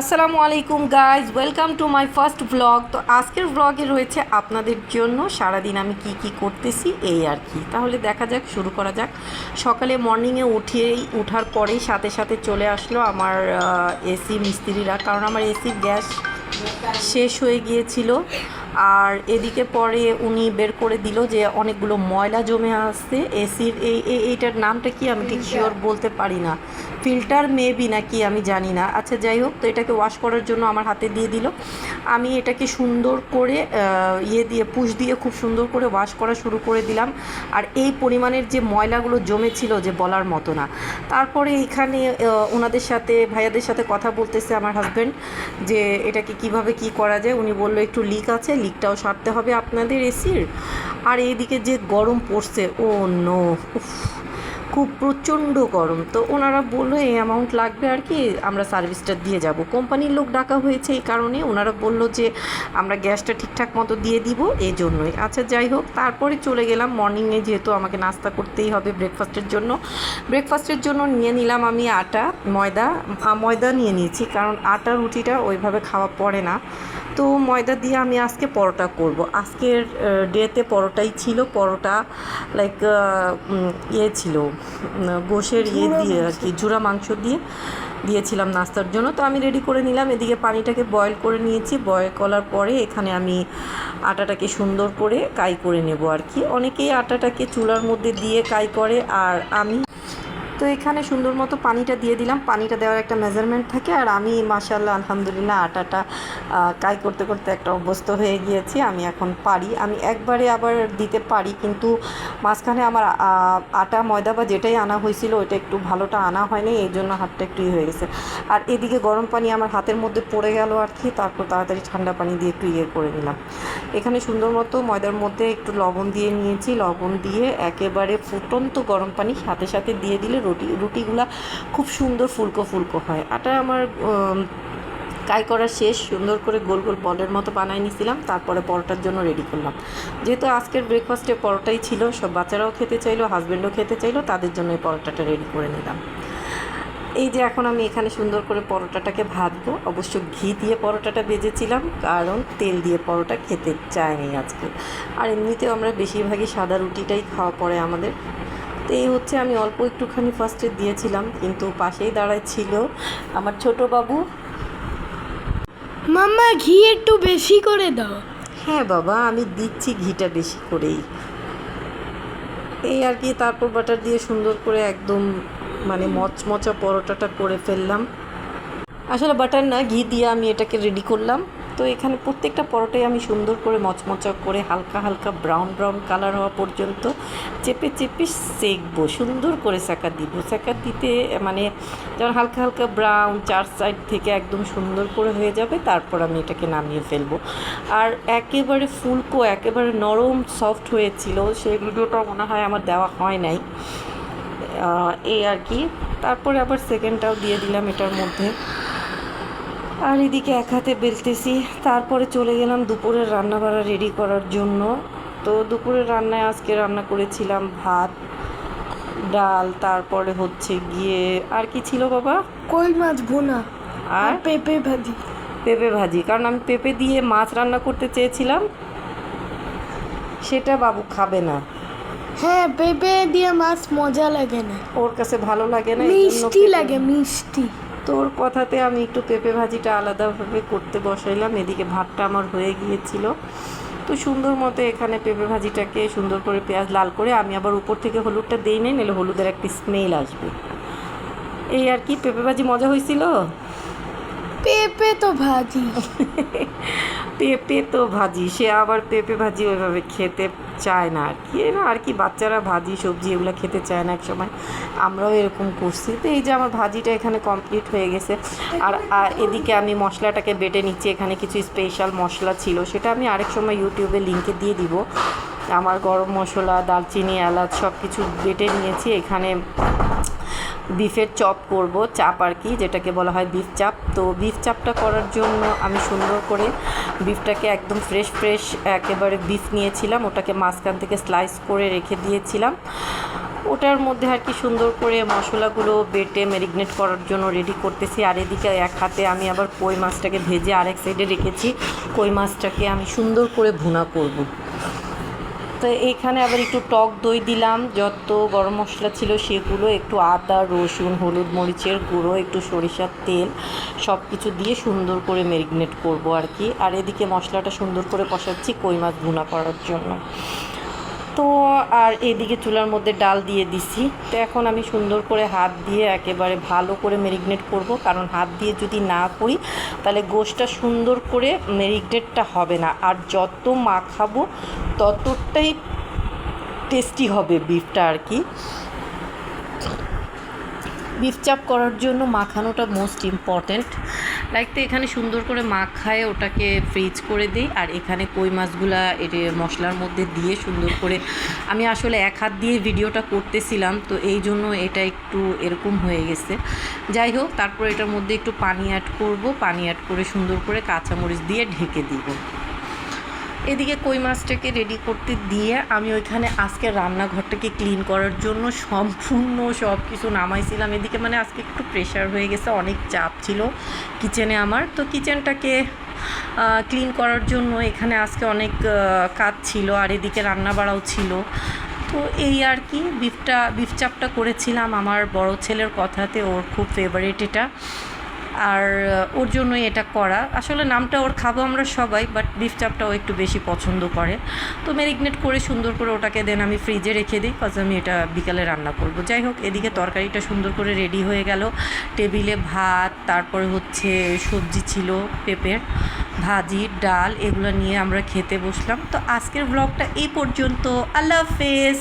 আসসালামু আলাইকুম guys welcome to my first blog তো আজকের ব্লগে রয়েছে আপনাদের জন্য সারাদিন আমি কি কি করতেছি, এই আর কি। তাহলে দেখা যাক, শুরু করা যাক। সকালে মর্নিংয়ে উঠেই, উঠার পরেই সাথে সাথে চলে আসলো আমার এসি মিস্ত্রিরা। কারণ আমার এসির গ্যাস শেষ হয়ে গিয়েছিল। আর এদিকে পরে উনি বের করে দিল যে অনেকগুলো ময়লা জমে আসছে এসির এই এই- এইটার নামটা কি আমি ঠিক শিওর বলতে পারি না। ফিল্টার মেবি নাকি আমি জানি না। আচ্ছা যাই হোক তো এটাকে ওয়াশ করার জন্য আমার হাতে দিয়ে দিল। আমি এটাকে সুন্দর করে ইয়ে দিয়ে পুশ দিয়ে খুব সুন্দর করে ওয়াশ করা শুরু করে দিলাম। আর এই পরিমাণের যে ময়লাগুলো জমেছিল যে বলার মতো না। তারপরে এখানে ওনাদের সাথে ভাইয়াদের সাথে কথা বলতেছে আমার হাজব্যান্ড যে এটাকে কীভাবে কি করা যায়। উনি বলল একটু লিক আছে লিকটাও সারতে হবে আপনাদের এসির। আর এইদিকে যে গরম পড়ছে, ও নো খুব প্রচণ্ড গরম। তো ওনারা বলল, এই অ্যামাউন্ট লাগবে আর কি, আমরা সার্ভিসটা দিয়ে যাব। কোম্পানির লোক ডাকা হয়েছে এই কারণে, ওনারা বলল যে, আমরা গ্যাসটা ঠিকঠাক মতো দিয়ে দিব এই জন্যই। আচ্ছা যাই হোক, তারপরে চলে গেলাম মর্নিংয়ে যেহেতু আমাকে নাস্তা করতেই হবে ব্রেকফাস্টের জন্য। ব্রেকফাস্টের জন্য নিয়ে নিলাম আমি আটা, ময়দা ময়দা নিয়ে নিয়েছি, কারণ আটা, রুটিটা ওইভাবে খাওয়া পড়ে না। তো ময়দা দিয়ে আমি আজকে পরোটা করব। আজকের ডেতে পরোটাই ছিল। পরোটা লাইক ইয়ে ছিল। গোশের ইয়ে দিয়ে আর কি জুড়া মাংস দিয়ে দিয়েছিলাম নাস্তার জন্য। তো আমি রেডি করে নিলাম। এদিকে পানিটাকে বয়েল করে নিয়েছি। বয়েল করার পরে এখানে আমি আটাটাকে সুন্দর করে কাই করে নেব আর কি অনেকেই আটাটাকে চুলার মধ্যে দিয়ে কাই করে। আর আমি তো এখানে সুন্দর মতো পানিটা দিয়ে দিলাম। পানিটা দেওয়ার একটা মেজারমেন্ট থাকে আর আমি মাশাল্লাহ আলহামদুলিল্লাহ আটাটা কাই করতে করতে একটা অভ্যস্ত হয়ে গিয়েছি, আমি এখন পারি। আমি একবারে আবার দিতে পারি, কিন্তু মাঝখানে আমার আটা, ময়দা বা যেটাই আনা হয়েছিল, ওইটা একটু ভালোটা আনা হয়নি, এই জন্য হাতটা একটু ইয়ে হয়ে গেছে। আর এদিকে গরম পানি আমার হাতের মধ্যে পড়ে গেল আর কি, তারপর তাড়াতাড়ি ঠান্ডা পানি দিয়ে একটু ইয়ে করে নিলাম। এখানে সুন্দর মতো ময়দার মধ্যে একটু লবণ দিয়ে নিয়েছি, লবণ দিয়ে একেবারে ফুটন্ত গরম পানি সাথে সাথে দিয়ে দিলে রুটি, রুটিগুলা খুব সুন্দর ফুলকো ফুলকো হয়। আটা আমার কাই করা শেষ, সুন্দর করে গোল গোল বলের মতো বানাই নিয়েছিলাম তারপরে পরোটার জন্য রেডি করলাম। যেহেতু আজকের ব্রেকফাস্টে পরোটাই ছিল, সব বাচ্চারাও খেতে চাইলো হাজব্যান্ডও খেতে চাইলো, তাদের জন্য এই পরোটাটা রেডি করে নিলাম। এই যে এখন আমি এখানে সুন্দর করে পরোটাটাকে ভাজবো, অবশ্য ঘি দিয়ে পরোটাটা ভেজেছিলাম, কারণ তেল দিয়ে পরোটা খেতে চায়নি আজকে। আর এমনিতেও আমরা বেশিরভাগই সাদা রুটিটাই খাওয়া পড়ে আমাদের। তো এই হচ্ছে আমি অল্প একটুখানি ফার্স্টে দিয়েছিলাম কিন্তু পাশেই দাঁড়ায় ছিল আমার ছোট বাবু। মাম্মা ঘি একটু বেশি করে দাও। হ্যাঁ বাবা আমি দিচ্ছি ঘিটা বেশি করেই। এই আর কি তারপর বাটার দিয়ে সুন্দর করে একদম মানে মচমচা পরোটাটা করে ফেললাম। আসলে বাটার না ঘি দিয়ে আমি এটাকে রেডি করলাম। তো এখানে প্রত্যেকটা পরোটাই আমি সুন্দর করে মচমচা করে হালকা হালকা ব্রাউন ব্রাউন কালার হওয়া পর্যন্ত চেপে চেপে সেকবো, সুন্দর করে সেকা দিব। সেকা দিতে মানে যখন হালকা হালকা ব্রাউন চার সাইড থেকে একদম সুন্দর করে হয়ে যাবে, তারপর আমি এটাকে নামিয়ে ফেলব। আর একেবারে ফুলকো, একেবারে নরম সফট হয়েছিল সেই ভিডিওটা মনে হয় আমার দেওয়া হয় নাই। এই আর কি। তারপরে আবার সেকেন্ডটাও দিয়ে দিলাম এটার মধ্যে। আর এদিকে এক হাতে বেলতেছি তারপরে চলে গেলাম দুপুরের রান্না বাড়া রেডি করার জন্য। তো দুপুরের রান্নায় আজকে রান্না করেছিলাম ভাত ডাল তারপরে হচ্ছে গিয়ে আর কি ছিল বাবা? কই মাছ ভোনা আর পেঁপে ভাজি। পেঁপে ভাজি কারণ আমি পেঁপে দিয়ে মাছ রান্না করতে চেয়েছিলাম সেটা বাবু খাবে না। হ্যাঁ পেঁপে দিয়ে মাছ মজা লাগে না। ওর কাছে ভালো লাগে না মিষ্টি লাগে মিষ্টি। তোর কথাতে আমি একটু পেঁপে ভাজিটা আলাদাভাবে করতে বসাইলাম। এদিকে ভাতটা আমার হয়ে গিয়েছিল। তো সুন্দর মতো এখানে পেঁপে ভাজিটাকে সুন্দর করে পেঁয়াজ লাল করে আমি আবার উপর থেকে হলুদটা দিই নাই নিলে হলুদের একটি স্মেল আসবে। এই আর কি, পেঁপে ভাজি মজা হয়েছিল? পেঁপে তো ভাজি। পেঁপে তো ভাজি, সে আবার পেঁপে ভাজি ওইভাবে খেতে চায় না আর কি। না, আর কি বাচ্চারা ভাজি, সবজি এগুলো খেতে চায় না এক সময় আমরাও এরকম করছি। তো এই যে আমার ভাজিটা এখানে কমপ্লিট হয়ে গেছে। আর এদিকে আমি মশলাটাকে বেটে নিচ্ছি। এখানে কিছু স্পেশাল মশলা ছিল। সেটা আমি আরেক সময় ইউটিউবে লিঙ্কে দিয়ে দিব। আমার গরম মশলা, দারচিনি, এলাচ সব কিছু বেটে নিয়েছি। এখানে বিফের চপ করব, চাপ আর কি, যেটাকে বলা হয় বিফ চাপ। তো বিফ চাপটা করার জন্য আমি সুন্দর করে বিফটাকে একদম ফ্রেশ ফ্রেশ একেবারে বিফ নিয়েছিলাম, ওটাকে মাঝখান থেকে স্লাইস করে রেখে দিয়েছিলাম। ওটার মধ্যে আর কি সুন্দর করে মশলাগুলো বেটে ম্যারিনেট করার জন্য রেডি করতেছি। আর এদিকে এক হাতে আমি আবার কই মাছটাকে ভেজে আরেক সাইডে রেখেছি। কই মাছটাকে আমি সুন্দর করে ভুনা করব। তো এইখানে আবার একটু টক দই দিলাম, যত গরম মশলা ছিল সেগুলো, একটু আদা, রসুন, হলুদ মরিচের গুঁড়ো, একটু সরিষার তেল সব কিছু দিয়ে সুন্দর করে ম্যারিনেট করব আর কি। আর এদিকে মশলাটা সুন্দর করে কষাচ্ছি, কই মাছ ভুনা করার জন্য। তো আর এদিকে চুলার মধ্যে ডাল দিয়ে দিছি। তো এখন আমি সুন্দর করে হাত দিয়ে একেবারে ভালো করে ম্যারিনেট করব। কারণ হাত দিয়ে যদি না করি, তাহলে গোশটা সুন্দর করে ম্যারিনেটটা হবে না। আর যত মাখাবো, ততটাই টেস্টি হবে বিফটা আর কি। বিফ চাপ করার জন্য মাখানোটা মোস্ট ইম্পর্ট্যান্ট লাইক তো এখানে সুন্দর করে মাখায় ওটাকে ফ্রিজ করে দিই, আর এখানে কই মাছগুলা এর মশলার মধ্যে দিয়ে সুন্দর করে আমি আসলে এক হাত দিয়ে ভিডিওটা করতেছিলাম, তো এই জন্য এটা একটু এরকম হয়ে গেছে। যাই হোক, তারপর এটার মধ্যে একটু পানি অ্যাড করব, পানি অ্যাড করে সুন্দর করে কাঁচামরিচ দিয়ে ঢেকে দিব। এদিকে কই মাছটাকে রেডি করতে দিয়ে আমি ওইখানে আজকে রান্নাঘরটাকে ক্লিন করার জন্য সম্পূর্ণ সব কিছু নামাইছিলাম। এদিকে মানে আজকে একটু প্রেশার হয়ে গেছে, অনেক চাপ ছিল কিচেনে আমার। তো কিচেনটাকে ক্লিন করার জন্য এখানে আজকে অনেক কাজ ছিল আর এদিকে রান্না বাড়াও ছিল। তো এই আর কি বিফটা বিফ চাপটা করেছিলাম। আমার বড় ছেলের কথাতে ওর খুব ফেভারিট এটা। আর ওর জন্যই এটা করা। আসলে নামটা ওর খাব আমরা সবাই বাট বিফ চাপটাও একটু বেশি পছন্দ করে। তো ম্যারিনেট করে সুন্দর করে ওটাকে দেন আমি ফ্রিজে রেখে দিই কজ আমি এটা বিকালে রান্না করব। যাই হোক, এদিকে তরকারিটা সুন্দর করে রেডি হয়ে গেল। টেবিলে ভাত, তারপরে হচ্ছে সবজি ছিল, পেঁপের ভাজি, ডাল, এগুলো নিয়ে আমরা খেতে বসলাম। তো আজকের ব্লগটা এই পর্যন্ত। আল্লাহ হাফেজ!